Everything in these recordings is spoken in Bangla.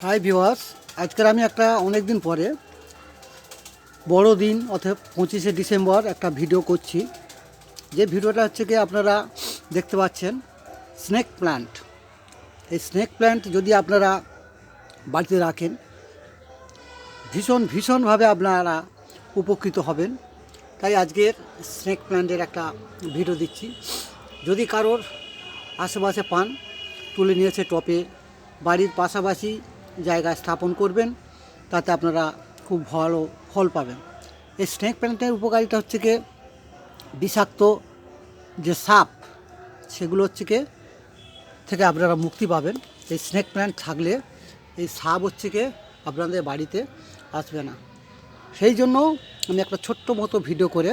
হাই ভিওয়ার্স আজকের আমি একটা অনেক দিন পরে, বড় দিন অর্থাৎ পঁচিশে ডিসেম্বর একটা ভিডিও করছি। যে ভিডিওটা হচ্ছে কি আপনারা দেখতে পাচ্ছেন স্নেক প্ল্যান্ট এই স্নেক প্ল্যান্ট যদি আপনারা বাড়িতে রাখেন, ভীষণ, ভীষণভাবে আপনারা উপকৃত হবেন। তাই আজকের স্নেক প্ল্যান্টের একটা ভিডিও দিচ্ছি। যদি কারোর আশেপাশে পান, তুলে নিয়েছে টপে, বাড়ির পাশাপাশি স্থাপন করবেন, তাতে আপনারা খুব ভালো ফল পাবেন। এই স্নেক প্ল্যান্টের উপকারিতা হচ্ছে কি, বিষাক্ত যে সাপ, সেগুলো হচ্ছে কি, থেকে আপনারা মুক্তি পাবেন। এই স্নেক প্ল্যান্ট থাকলে এই সাপ হচ্ছে কি, আপনাদের বাড়িতে আসবে না। সেই জন্য আমি একটা ছোট্ট মতো ভিডিও করে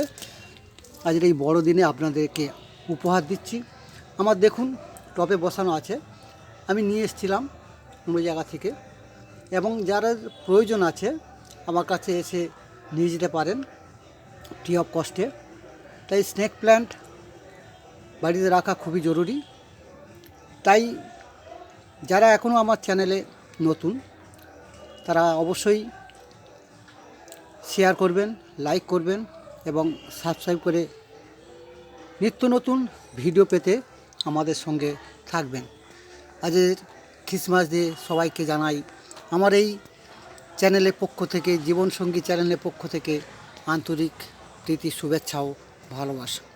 আজকের এই বড় দিনে আপনাদেরকে উপহার দিচ্ছি। আমার দেখুন টপে বসানো আছে। আমি নিয়ে এসেছিলাম অন্য জায়গা থেকে। এবং যারা প্রয়োজন আছে, আমার কাছে এসে নিয়ে যেতে পারেন ফ্রি অফ কস্টে তাই স্নেক প্ল্যান্ট বাড়িতে রাখা খুবই জরুরি। তাই যারা এখনও আমার চ্যানেলে নতুন, তারা অবশ্যই শেয়ার করবেন লাইক করবেন এবং সাবস্ক্রাইব করে নিত্য নতুন ভিডিও পেতে আমাদের সঙ্গে থাকবেন। আজের খ্রিসমাস ডে সবাইকে জানাই আমার এই চ্যানেলের পক্ষ থেকে জীবনসঙ্গী চ্যানেলের পক্ষ থেকে আন্তরিক প্রীতি শুভেচ্ছা ও ভালোবাসা।